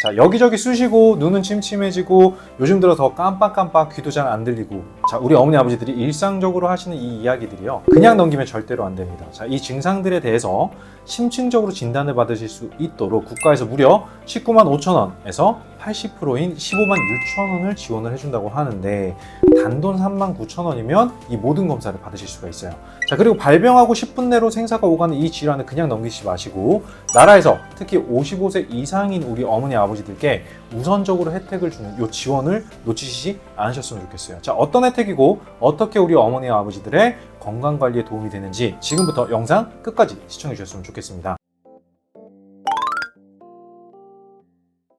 자, 여기저기 쑤시고 눈은 침침해지고 요즘 들어 더 깜빡깜빡 귀도 잘 안 들리고 자, 우리 어머니 아버지들이 일상적으로 하시는 이 이야기들이요. 그냥 넘기면 절대로 안 됩니다. 자, 이 증상들에 대해서 심층적으로 진단을 받으실 수 있도록 국가에서 무려 19만 5천 원에서 80%인 15만 6천 원을 지원을 해준다고 하는데 단돈 3만 9천 원이면 이 모든 검사를 받으실 수가 있어요. 자 그리고 발병하고 10분 내로 생사가 오가는 이 질환을 그냥 넘기지 마시고 나라에서 특히 55세 이상인 우리 어머니 아버지들께 우선적으로 혜택을 주는 이 지원을 놓치시지 않으셨으면 좋겠어요. 자 어떤 혜택이고 어떻게 우리 어머니 아버지들의 건강 관리에 도움이 되는지 지금부터 영상 끝까지 시청해 주셨으면 좋겠습니다.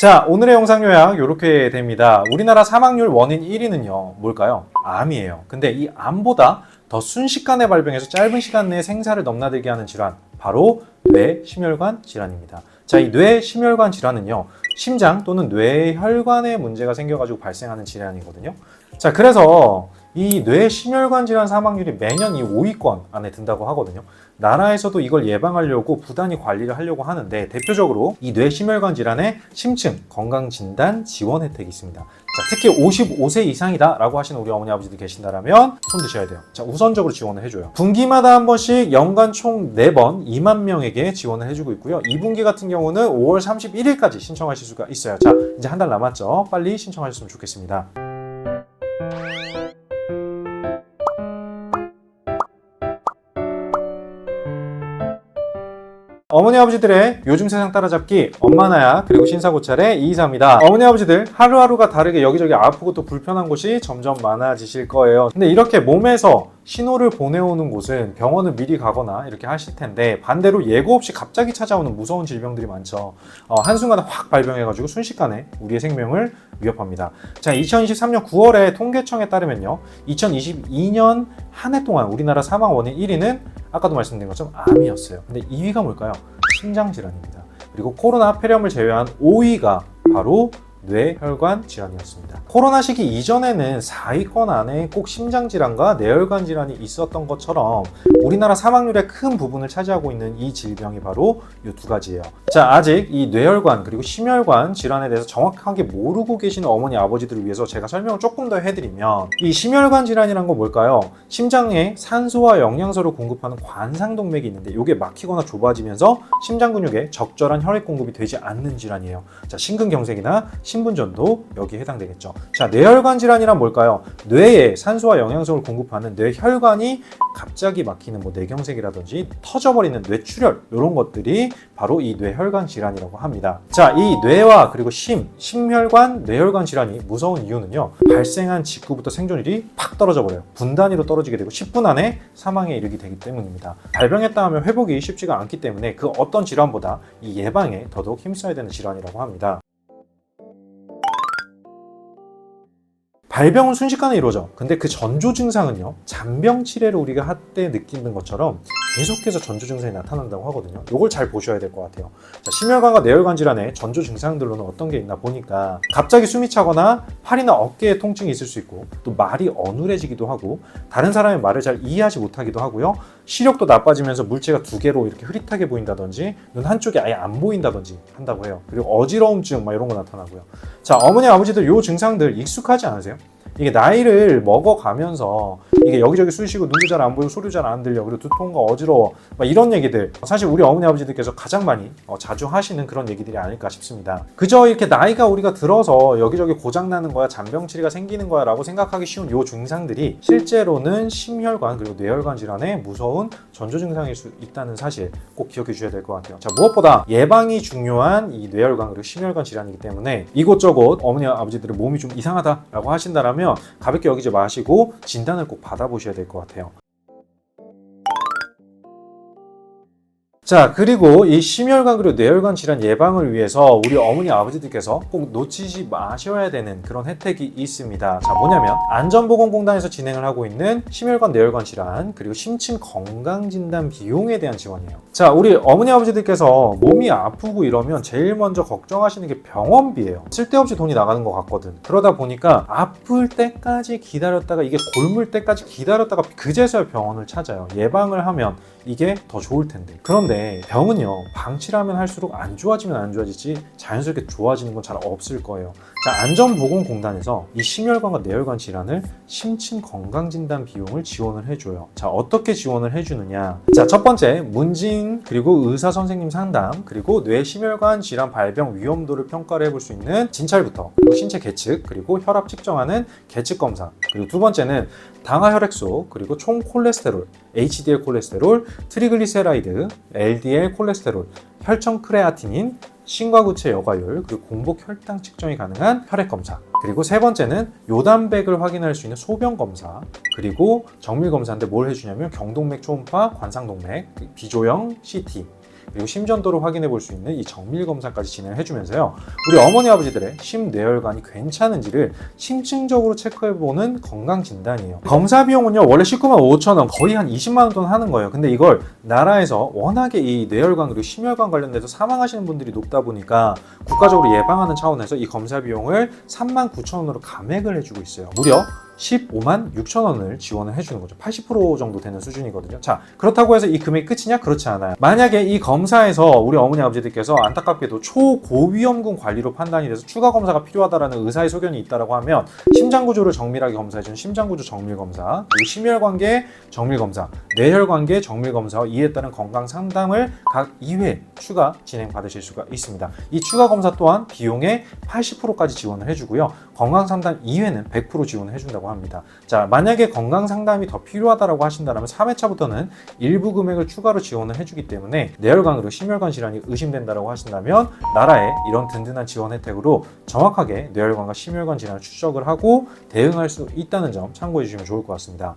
자, 오늘의 영상 요약 이렇게 됩니다. 우리나라 사망률 원인 1위는요, 뭘까요? 암이에요. 근데 이 암보다 더 순식간에 발병해서 짧은 시간 내에 생사를 넘나들게 하는 질환, 바로 뇌 심혈관 질환입니다. 자, 이 뇌 심혈관 질환은요, 심장 또는 뇌혈관에 문제가 생겨가지고 발생하는 질환이거든요. 자, 그래서 이 뇌 심혈관 질환 사망률이 매년 이 5위권 안에 든다고 하거든요. 나라에서도 이걸 예방하려고 부단히 관리를 하려고 하는데 대표적으로 이 뇌심혈관 질환의 심층 건강 진단 지원 혜택이 있습니다. 자, 특히 55세 이상이다 라고 하시는 우리 어머니 아버지들 계신다라면 손 드셔야 돼요. 자, 우선적으로 지원을 해줘요. 분기마다 한 번씩 연간 총 4번 2만 명에게 지원을 해주고 있고요. 2분기 같은 경우는 5월 31일까지 신청하실 수가 있어요. 자, 이제 한 달 남았죠. 빨리 신청하셨으면 좋겠습니다. 어머니 아버지들의 요즘 세상 따라잡기 엄마 나야 그리고 신사고찰의 이이사입니다. 어머니 아버지들 하루하루가 다르게 여기저기 아프고 또 불편한 곳이 점점 많아지실 거예요. 근데 이렇게 몸에서 신호를 보내오는 곳은 병원을 미리 가거나 이렇게 하실 텐데 반대로 예고 없이 갑자기 찾아오는 무서운 질병들이 많죠 어, 한순간에 확 발병해가지고 순식간에 우리의 생명을 위협합니다 자 2023년 9월에 통계청에 따르면요 2022년 한 해 동안 우리나라 사망 원인 1위는 아까도 말씀드린 것처럼 암이었어요. 근데 2위가 뭘까요? 심장 질환입니다. 그리고 코로나 폐렴을 제외한 5위가 바로 뇌혈관 질환이었습니다. 코로나 시기 이전에는 4위권 안에 꼭 심장 질환과 뇌혈관 질환이 있었던 것처럼 우리나라 사망률의 큰 부분을 차지하고 있는 이 질병이 바로 이 두 가지예요. 자, 아직 이 뇌혈관 그리고 심혈관 질환에 대해서 정확하게 모르고 계시는 어머니 아버지들을 위해서 제가 설명을 조금 더 해드리면 이 심혈관 질환이란 건 뭘까요? 심장에 산소와 영양소를 공급하는 관상동맥이 있는데 이게 막히거나 좁아지면서 심장 근육에 적절한 혈액 공급이 되지 않는 질환이에요. 자, 심근경색이나 신분전도 여기에 해당되겠죠. 자, 뇌혈관 질환이란 뭘까요? 뇌에 산소와 영양소를 공급하는 뇌혈관이 갑자기 막히는 뭐 뇌경색이라든지 터져버리는 뇌출혈 이런 것들이 바로 이 뇌혈관 질환이라고 합니다. 자, 이 뇌와 그리고 심, 심혈관, 뇌혈관 질환이 무서운 이유는요. 발생한 직후부터 생존율이 팍 떨어져 버려요. 분단위로 떨어지게 되고 10분 안에 사망에 이르게 되기 때문입니다. 발병했다 하면 회복이 쉽지가 않기 때문에 그 어떤 질환보다 이 예방에 더더욱 힘써야 되는 질환이라고 합니다. 발병은 순식간에 이루어져. 근데 그 전조 증상은요, 잔병 치레를 우리가 할 때 느끼는 것처럼 계속해서 전조 증상이 나타난다고 하거든요. 이걸 잘 보셔야 될 것 같아요. 자, 심혈관과 뇌혈관 질환의 전조 증상들로는 어떤 게 있나 보니까 갑자기 숨이 차거나 팔이나 어깨에 통증이 있을 수 있고 또 말이 어눌해지기도 하고 다른 사람의 말을 잘 이해하지 못하기도 하고요. 시력도 나빠지면서 물체가 두 개로 이렇게 흐릿하게 보인다든지 눈 한쪽이 아예 안 보인다든지 한다고 해요. 그리고 어지러움증 막 이런 거 나타나고요. 자, 어머니 아버지들 요 증상들 익숙하지 않으세요? 이게 나이를 먹어가면서 이게 여기저기 쑤시고 눈도 잘 안 보이고 소리도 잘안 들려. 그리고 두통과 어지러워. 막 이런 얘기들. 사실 우리 어머니 아버지들께서 가장 많이 어, 자주 하시는 그런 얘기들이 아닐까 싶습니다. 그저 이렇게 나이가 우리가 들어서 여기저기 고장나는 거야 잔병치레가 생기는 거야 라고 생각하기 쉬운 요 증상들이 실제로는 심혈관 그리고 뇌혈관 질환의 무서운 전조 증상일 수 있다는 사실 꼭 기억해 주셔야 될 것 같아요. 자 무엇보다 예방이 중요한 이 뇌혈관 그리고 심혈관 질환이기 때문에 이곳저곳 어머니 아버지들의 몸이 좀 이상하다 라고 하신다 라면 가볍게 여기지 마시고 진단을 꼭 받아보셔야 될 것 같아요. 자, 그리고 이 심혈관 그리고 뇌혈관 질환 예방을 위해서 우리 어머니 아버지들께서 꼭 놓치지 마셔야 되는 그런 혜택이 있습니다. 자, 뭐냐면 안전보건공단에서 진행을 하고 있는 심혈관 뇌혈관 질환 그리고 심층 건강진단 비용에 대한 지원이에요. 자, 우리 어머니 아버지들께서 몸이 아프고 이러면 제일 먼저 걱정하시는 게 병원비예요. 쓸데없이 돈이 나가는 것 같거든. 그러다 보니까 아플 때까지 기다렸다가 이게 골물 때까지 기다렸다가 그제서야 병원을 찾아요. 예방을 하면 이게 더 좋을 텐데. 그런데 근데 병은요 방치를 하면 할수록 안 좋아지면 안 좋아지지 자연스럽게 좋아지는 건 잘 없을 거예요. 자 안전보건공단에서 이 심혈관과 뇌혈관 질환을 심층 건강 진단 비용을 지원을 해줘요. 자 어떻게 지원을 해주느냐? 자 첫 번째 문진 그리고 의사 선생님 상담 그리고 뇌 심혈관 질환 발병 위험도를 평가를 해볼 수 있는 진찰부터 그리고 신체 계측 그리고 혈압 측정하는 계측 검사 그리고 두 번째는 당화 혈액소 그리고 총 콜레스테롤 HDL 콜레스테롤 트리글리세라이드 LDL 콜레스테롤 혈청 크레아티닌 신과구체 여과율 그리고 공복 혈당 측정이 가능한 혈액 검사 그리고 세 번째는 요단백을 확인할 수 있는 소변 검사 그리고 정밀 검사인데 뭘 해주냐면 경동맥 초음파 관상동맥 비조형 CT 그리고 심전도를 확인해 볼 수 있는 이 정밀 검사까지 진행을 해주면서요. 우리 어머니 아버지들의 심뇌혈관이 괜찮은지를 심층적으로 체크해 보는 건강 진단이에요. 검사 비용은요 원래 19만 5천 원 거의 한 20만 원 돈 하는 거예요. 근데 이걸 나라에서 워낙에 이 뇌혈관 그리고 심혈관 관련돼서 사망하시는 분들이 높다 보니까 국가적으로 예방하는 차원에서 이 검사 비용을 3만 9천 원으로 감액을 해주고 있어요. 무려 15만 6천 원을 지원을 해주는 거죠. 80% 정도 되는 수준이거든요. 자, 그렇다고 해서 이 금액이 끝이냐? 그렇지 않아요. 만약에 이 검사에서 우리 어머니 아버지들께서 안타깝게도 초고위험군 관리로 판단이 돼서 추가 검사가 필요하다라는 의사의 소견이 있다라고 하면 심장 구조를 정밀하게 검사해주는 심장 구조 정밀 검사, 그리고 심혈 관계 정밀 검사, 뇌혈 관계 정밀 검사와 이에 따른 건강 상담을 각 2회 추가 진행 받으실 수가 있습니다. 이 추가 검사 또한 비용의 80%까지 지원을 해주고요. 건강 상담 2회는 100% 지원을 해준 합니다. 자, 만약에 건강 상담이 더 필요하다라고 하신다면 3회차부터는 일부 금액을 추가로 지원을 해주기 때문에 뇌혈관으로 심혈관 질환이 의심된다라고 하신다면 나라의 이런 든든한 지원 혜택으로 정확하게 뇌혈관과 심혈관 질환을 추적을 하고 대응할 수 있다는 점 참고해 주시면 좋을 것 같습니다.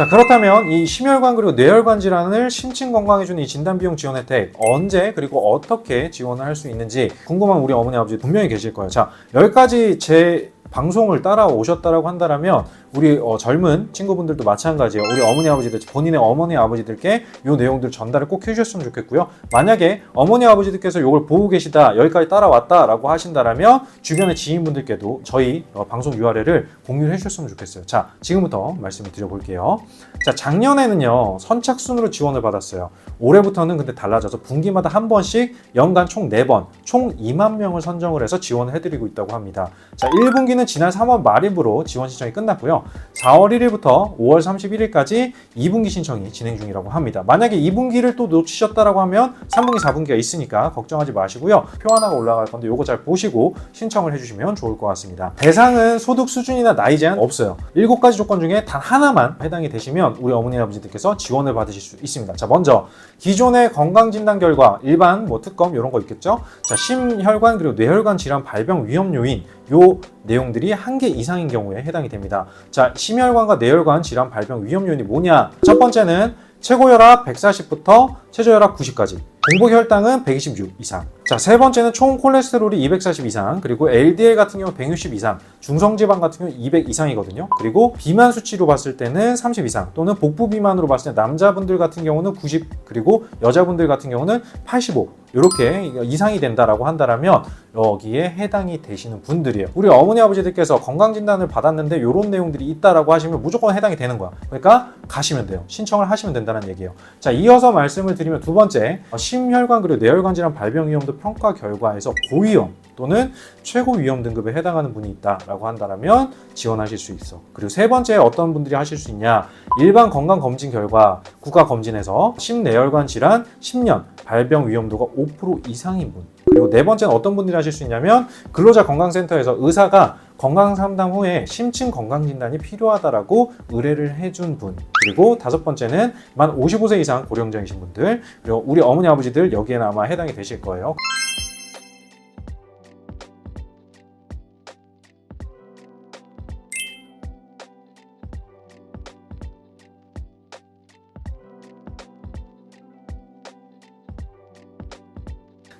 자 그렇다면 이 심혈관 그리고 뇌혈관 질환을 심층 건강해주는 이 진단 비용 지원 혜택 언제 그리고 어떻게 지원을 할 수 있는지 궁금한 우리 어머니 아버지 분명히 계실 거예요. 자 여기까지 제 방송을 따라오셨다라고 한다면 우리 어, 젊은 친구분들도 마찬가지예요. 우리 어머니 아버지들 본인의 어머니 아버지들께 이 내용들 전달을 꼭 해주셨으면 좋겠고요. 만약에 어머니 아버지들께서 이걸 보고 계시다 여기까지 따라왔다라고 하신다라면 주변의 지인분들께도 저희 어, 방송 URL을 공유를 해주셨으면 좋겠어요. 자 지금부터 말씀을 드려볼게요. 자 작년에는요 선착순으로 지원을 받았어요. 올해부터는 근데 달라져서 분기마다 한 번씩 연간 총 4번, 총 2만 명을 선정을 해서 지원을 해드리고 있다고 합니다. 자, 1분기는 지난 3월 말일부로 지원 신청이 끝났고요. 4월 1일부터 5월 31일까지 2분기 신청이 진행 중이라고 합니다. 만약에 2분기를 또 놓치셨다라고 하면 3분기, 4분기가 있으니까 걱정하지 마시고요. 표 하나가 올라갈 건데 요거 잘 보시고 신청을 해주시면 좋을 것 같습니다. 대상은 소득 수준이나 나이 제한 없어요. 7가지 조건 중에 단 하나만 해당이 되시면 우리 어머니 아버지들께서 지원을 받으실 수 있습니다. 자, 먼저 기존의 건강진단 결과 일반 뭐 특검 이런 거 있겠죠? 자, 심혈관 그리고 뇌혈관 질환 발병 위험 요인 요 내용들이 한 개 이상인 경우에 해당이 됩니다. 자, 심혈관과 뇌혈관 질환 발병 위험 요인이 뭐냐? 첫 번째는 최고 혈압 140부터 최저 혈압 90까지. 공복 혈당은 126 이상. 자, 세 번째는 총 콜레스테롤이 240 이상, 그리고 LDL 같은 경우 160 이상, 중성지방 같은 경우 200 이상이거든요. 그리고 비만 수치로 봤을 때는 30 이상, 또는 복부 비만으로 봤을 때 남자분들 같은 경우는 90, 그리고 여자분들 같은 경우는 85. 이렇게 이상이 된다라고 한다라면 여기에 해당이 되시는 분들이에요. 우리 어머니 아버지들께서 건강 진단을 받았는데 이런 내용들이 있다라고 하시면 무조건 해당이 되는 거야. 그러니까 가시면 돼요. 신청을 하시면 된다는 얘기예요. 자, 이어서 말씀을 드리면 두 번째, 어, 심혈관 그리고 뇌혈관 질환 발병 위험도 평가 결과에서 고위험 또는 최고 위험 등급에 해당하는 분이 있다라고 한다면 지원하실 수 있어. 그리고 세 번째 어떤 분들이 하실 수 있냐? 일반 건강 검진 결과 국가 검진에서 심뇌혈관 질환 10년 발병 위험도가 5% 이상인 분. 그리고 네 번째는 어떤 분들이 하실 수 있냐면 근로자 건강센터에서 의사가 건강 상담 후에 심층 건강 진단이 필요하다라고 의뢰를 해준 분. 그리고 다섯 번째는 만 55세 이상 고령자이신 분들. 그리고 우리 어머니 아버지들 여기에는 아마 해당이 되실 거예요.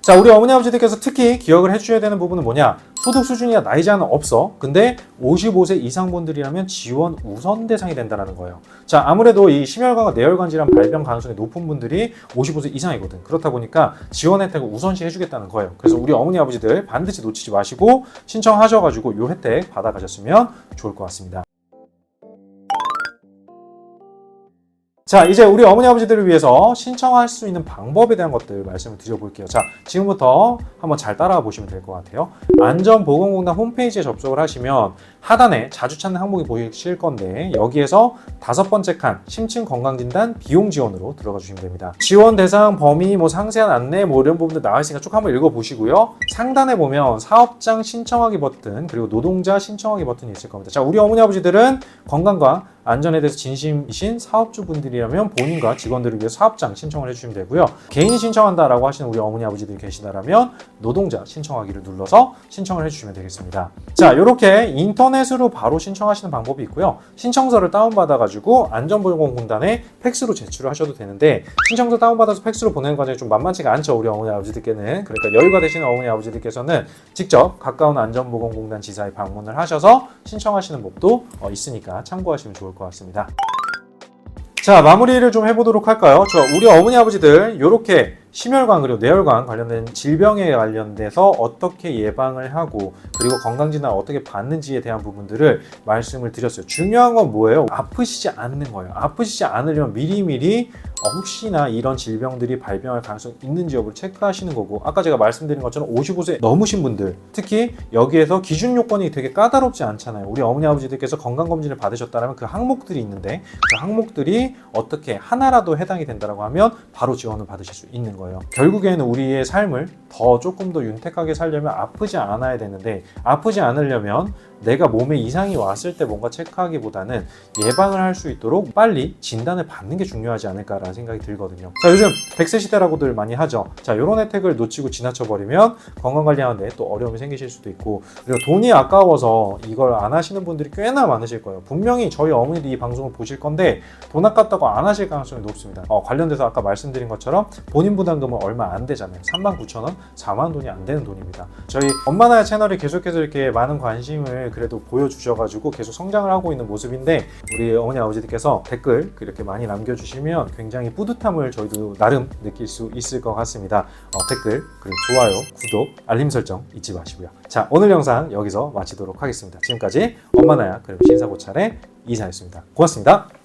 자, 우리 어머니 아버지들께서 특히 기억을 해주셔야 되는 부분은 뭐냐? 소득 수준이나 나이 제한은 없어. 근데 55세 이상 분들이라면 지원 우선 대상이 된다는 거예요. 자, 아무래도 이 심혈관과 뇌혈관 질환 발병 가능성이 높은 분들이 55세 이상이거든. 그렇다 보니까 지원 혜택을 우선시 해주겠다는 거예요. 그래서 우리 어머니 아버지들 반드시 놓치지 마시고 신청하셔가지고 이 혜택 받아가셨으면 좋을 것 같습니다. 자, 이제 우리 어머니 아버지들을 위해서 신청할 수 있는 방법에 대한 것들 말씀을 드려볼게요. 자, 지금부터 한번 잘 따라와 보시면 될 것 같아요. 안전보건공단 홈페이지에 접속을 하시면 하단에 자주 찾는 항목이 보이실 건데 여기에서 다섯 번째 칸 심층 건강진단 비용 지원으로 들어가 주시면 됩니다. 지원 대상 범위 뭐 상세한 안내 뭐 이런 부분들 나와 있으니까 쭉 한번 읽어보시고요. 상단에 보면 사업장 신청하기 버튼 그리고 노동자 신청하기 버튼이 있을 겁니다. 자, 우리 어머니 아버지들은 건강과 안전에 대해서 진심이신 사업주분들이라면 본인과 직원들을 위해 사업장 신청을 해주시면 되고요. 개인이 신청한다라고 하시는 우리 어머니 아버지들이 계시다라면 노동자 신청하기를 눌러서 신청을 해주시면 되겠습니다. 자, 이렇게 인터넷으로 바로 신청하시는 방법이 있고요. 신청서를 다운받아가지고 안전보건공단에 팩스로 제출을 하셔도 되는데 신청서 다운받아서 팩스로 보내는 과정이 좀 만만치가 않죠. 우리 어머니 아버지들께는. 그러니까 여유가 되시는 어머니 아버지들께서는 직접 가까운 안전보건공단 지사에 방문을 하셔서 신청하시는 법도 어, 있으니까 참고하시면 좋을 것 같습니다. 자 마무리를 좀 해보도록 할까요? 저 우리 어머니 아버지들 이렇게 심혈관 그리고 뇌혈관 관련된 질병에 관련돼서 어떻게 예방을 하고 그리고 건강진단 어떻게 받는지에 대한 부분들을 말씀을 드렸어요. 중요한 건 뭐예요? 아프시지 않는 거예요. 아프시지 않으려면 미리미리 어, 혹시나 이런 질병들이 발병할 가능성이 있는지 여부를 체크하시는 거고 아까 제가 말씀드린 것처럼 55세 넘으신 분들 특히 여기에서 기준 요건이 되게 까다롭지 않잖아요. 우리 어머니 아버지들께서 건강검진을 받으셨다면 그 항목들이 있는데 그 항목들이 어떻게 하나라도 해당이 된다고 하면 바로 지원을 받으실 수 있는 거예요. 결국에는 우리의 삶을 더 조금 더 윤택하게 살려면 아프지 않아야 되는데 아프지 않으려면 내가 몸에 이상이 왔을 때 뭔가 체크하기보다는 예방을 할 수 있도록 빨리 진단을 받는 게 중요하지 않을까라는 생각이 들거든요. 자, 요즘 100세 시대라고들 많이 하죠. 자, 이런 혜택을 놓치고 지나쳐버리면 건강관리하는데 또 어려움이 생기실 수도 있고 그리고 돈이 아까워서 이걸 안 하시는 분들이 꽤나 많으실 거예요. 분명히 저희 어머니들이 이 방송을 보실 건데 돈 아깝다고 안 하실 가능성이 높습니다. 어, 관련돼서 아까 말씀드린 것처럼 본인 부담금은 얼마 안 되잖아요. 3만 9천 원, 4만 돈이 안 되는 돈입니다. 저희 엄마나의 채널이 계속해서 이렇게 많은 관심을 그래도 보여주셔가지고 계속 성장을 하고 있는 모습인데 우리 어머니 아버지들께서 댓글 그렇게 많이 남겨주시면 굉장히 뿌듯함을 저희도 나름 느낄 수 있을 것 같습니다. 어, 댓글 그리고 좋아요, 구독, 알림 설정 잊지 마시고요. 자 오늘 영상 여기서 마치도록 하겠습니다. 지금까지 엄마나야 그리고 신사고찰의 이사였습니다. 고맙습니다.